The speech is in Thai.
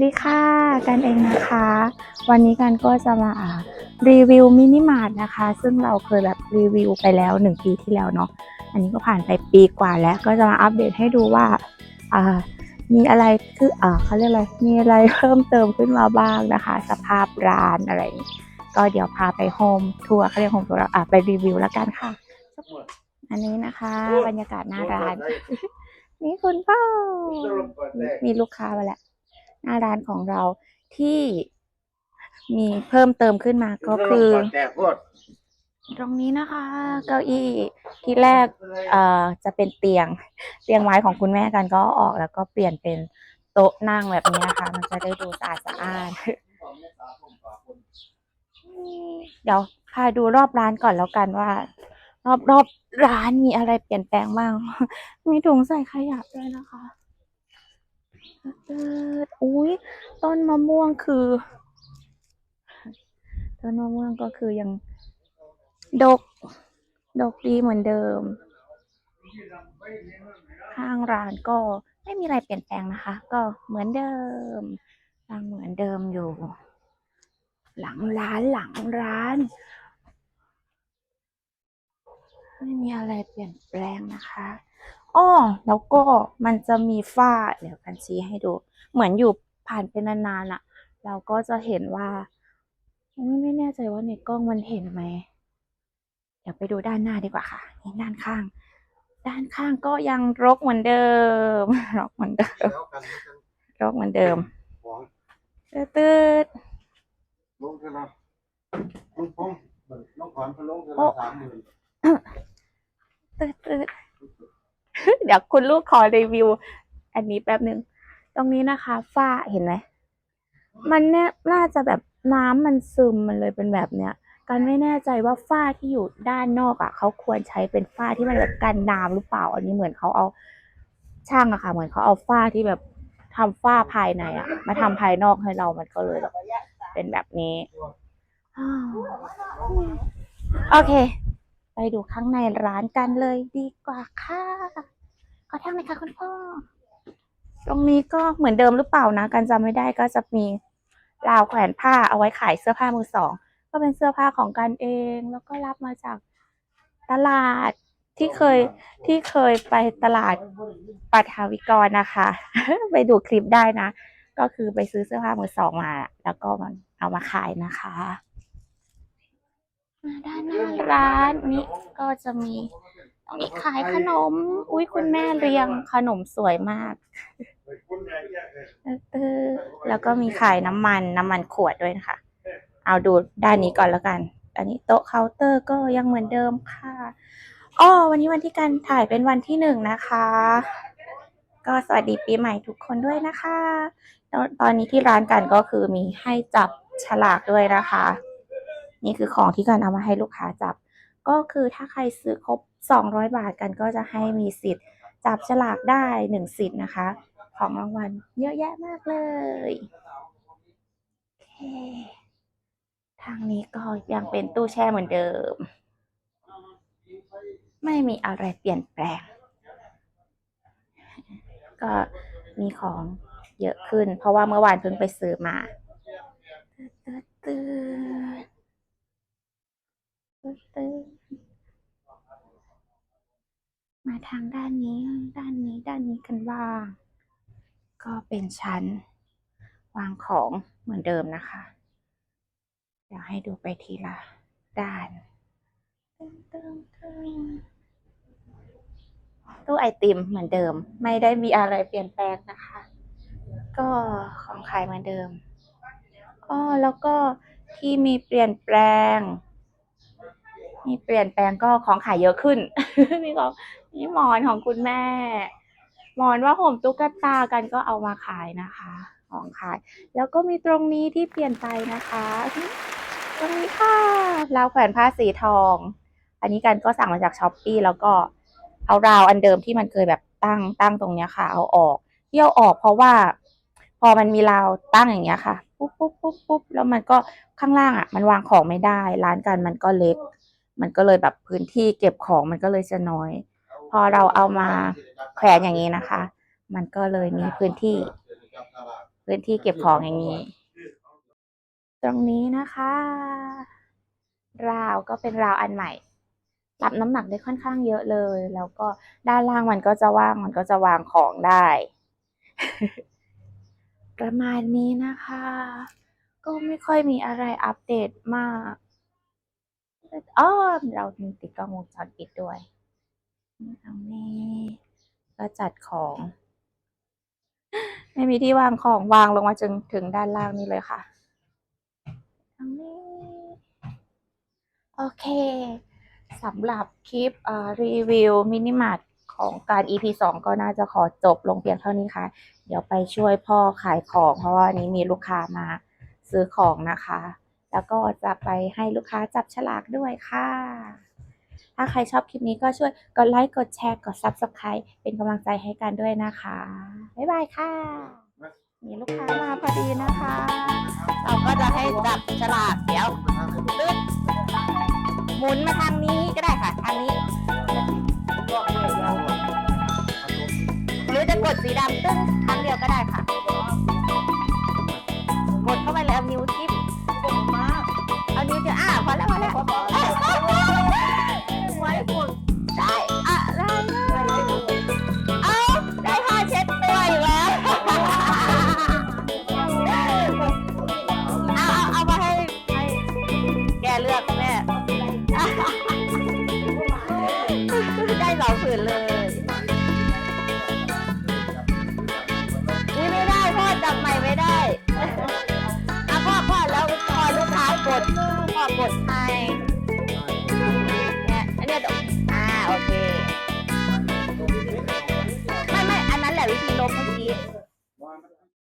ดีค่ะกันเองนะคะ วันนี้กันก็จะมาอ่ารีวิวมินิมาร์ทนะคะ ซึ่งเราเคยแบบรีวิวไปแล้วหนึ่งปีที่แล้วเนาะอันนี้ก็ผ่านไปปีกว่าแล้ว ก็จะมาอัปเดตให้ดูว่าอ่ามีอะไรคืออ่าเขาเรียกอะไรมีอะไรเพิ่มเติมขึ้นมาบ้างนะคะ สภาพร้านอะไรอย่างงี้ก็เดี๋ยวพาไปโฮมทัวร์เขาเรียกโฮมทัวร์อะไปรีวิวแล้วกันค่ะ อันนี้นะคะ บรรยากาศหน้าร้าน นี่คุณพ่อมีลูกค้ามาแล้ว หน้าร้านของเราที่มีเพิ่มเติมขึ้นมาก็คือ ตรงนี้นะคะ เก้าอี้ที่แรกเอ่อจะเป็นเตียง เตียงไม้ของคุณแม่กันก็ออกแล้วก็เปลี่ยนเป็นโต๊ะนั่งแบบนี้นะคะ มันจะได้ดูสะอาดสะอาดเดี๋ยวพาดูรอบร้านก่อนแล้วกันว่า รอบรอบร้านมีอะไรเปลี่ยนแปลงบ้าง มีถุงใส่ขยะด้วยนะคะ อุ้ยต้นมะม่วงคือ ต้นมะม่วงก็คือยังดก ดกดีเหมือนเดิม ข้างร้านก็ไม่มีอะไรเปลี่ยนแปลงนะคะ ก็เหมือนเดิมยังเหมือนเดิมอยู่ หลังร้านหลังร้าน ไม่มีอะไรเปลี่ยนแปลงนะคะ อ้อแล้วก็มันจะมีฝ้าเดี๋ยวกันชี้ให้ดู เหมือนอยู่ผ่านไปนานๆอะเราก็จะเห็นว่าไม่ไม่แน่ใจว่าในกล้องมันเห็นไหมเดี๋ยวไปดูด้านหน้าดีกว่าค่ะนี่ด้านข้าง ด้านข้างก็ยังรกเหมือนเดิม รกเหมือนเดิมแล้วกันรกเหมือนเดิมของตืดลงเท่านั้นลุงพงษ์น้องขวัญพะลงเท่าโอ้นั้นสามหมื่นตืดตืด เดี๋ยวคุณลูกขอรีวิว อันนี้แป๊บหนึ่งตรงนี้นะคะ ฝ้าเห็นไหมมันเนี่ยน่าจะแบบน้ำมันซึมมันเลยเป็นแบบเนี้ยกันไม่แน่ใจว่าฝ้าที่อยู่ด้านนอกอะเขาควรใช้เป็นฝ้าที่มันแบบกันน้ำหรือเปล่า อันนี้เหมือนเขาเอาช่างอะค่ะ เหมือนเขาเอาฝ้าที่แบบทำฝ้าภายในอะมาทำภายนอกให้เรามันก็เลยแบบเป็นแบบนี้โอเค ไปดูข้างในร้านกันเลยดีกว่าค่ะ ขอทางเลยค่ะคุณพ่อ ตรงนี้ก็เหมือนเดิมหรือเปล่านะกันจำไม่ได้ก็จะมีราวแขวนผ้าเอาไว้ขายเสื้อผ้ามือสอง ก็เป็นเสื้อผ้าของกันเอง แล้วก็รับมาจากตลาดที่เคยที่เคยไปตลาดปัทาวิกรนะคะ ไปดูคลิปได้นะ ก็คือไปซื้อเสื้อผ้ามือสองมา แล้วก็มันเอามาขายนะคะมาด้านหน้าร้านนี้ก็จะมี ตรงนี้ขายขนม อุ้ยคุณแม่เรียงขนมสวยมากเออแล้วก็มีขายน้ำมันน้ำมันขวดด้วยนะคะ เอาดูด้านนี้ก่อนแล้วกัน อันนี้โต๊ะเคาน์เตอร์ก็ยังเหมือนเดิมค่ะอ้อวันนี้วันที่การถ่ายเป็นวันที่หนึ่งนะคะ ก็สวัสดีปีใหม่ทุกคนด้วยนะคะตอนตอนนี้ที่ร้านกันก็คือมีให้จับฉลากด้วยนะคะ นี่คือของที่กันเอามาให้ลูกค้าจับ ก็คือถ้าใครซื้อครบ 200 บาทกันก็จะให้มีสิทธิ์ จับฉลากได้หนึ่งสิทธิ์นะคะ ของรางวัลเยอะแยะมากเลยโอเคทางนี้ก็ยังเป็นตู้แช่เหมือนเดิม ไม่มีอะไรเปลี่ยนแปลง ก็มีของเยอะขึ้น เพราะว่าเมื่อวานเพิ่งไปซื้อมาตืดตืดตืดตืดมา ทางด้านนี้ ด้านนี้ ด้านนี้กันบ้าง ก็เป็นชั้น วางของเหมือนเดิมนะคะ เดี๋ยวให้ดูไปทีละด้านตู้ไอติมเหมือนเดิม ไม่ได้มีอะไรเปลี่ยนแปลงนะคะ ก็ของขายเหมือนเดิมอ๋อแล้วก็ที่มีเปลี่ยนแปลง มีเปลี่ยนแปลงก็ของขายเยอะขึ้น นี่ของนี่หมอนของคุณแม่ หมอนว่าห่มตุ๊กตากันก็เอามาขายนะคะ ของขาย แล้วก็มีตรงนี้ที่เปลี่ยนไปนะคะ ตรงนี้ค่ะราวแขวนผ้าสีทอง อันนี้กันก็สั่งมาจากช้อปปี้แล้วก็เอาราวอันเดิมที่มันเคยแบบตั้งตั้งตรงเนี้ยค่ะ เอาออกเที่เอาออกเพราะว่า พอมันมีราวตั้งอย่างเงี้ยค่ะปุ๊บปุ๊บปุ๊บปุ๊บแล้วมันก็ข้างล่างอะ มันวางของไม่ได้ ร้านกันมันก็เล็ก มันก็เลยแบบพื้นที่เก็บของมันก็เลยจะน้อย พอเราเอามาแขวนอย่างนี้นะคะ มันก็เลยมีพื้นที่ พื้นที่เก็บของอย่างนี้ ตรงนี้นะคะ ราวก็เป็นราวอันใหม่รับน้ำหนักได้ค่อนข้างเยอะเลย แล้วก็ด้านล่างมันก็จะว่างมันก็จะวางของได้ ประมาณนี้นะคะ ก็ไม่ค่อยมีอะไรอัปเดตมาก อ้อเรามีติดกล้องวงจรปิดด้วยตรงนี้ก็จัดของ ไม่มีที่วางของวางลงมาจนถึงด้านล่างนี่เลยค่ะตรงนี้ โอเคสำหรับคลิปรีวิวมินิมาร์ทของการ EP 2 ก็น่าจะขอจบลงเพียงเท่านี้ค่ะ เดี๋ยวไปช่วยพ่อขายของ เพราะว่านนี้มีลูกค้ามาซื้อของนะคะ แล้วก็จะไปให้ลูกค้าจับฉลากด้วยค่ะ ถ้าใครชอบคลิปนี้ก็ช่วยกดไลค์กดแชร์กด Subscribe เป็นกำลังใจให้กันด้วยนะคะ บ๊ายบายค่ะ มีลูกค้ามาพอดีนะคะ เราก็จะให้จับฉลากเดี๋ยวตึ๊ดหมุนมาทางนี้ก็ได้ค่ะทางนี้หรือจะกดสีดำตึ้งครั้งเดียวก็ได้ค่ะ แก้เลือก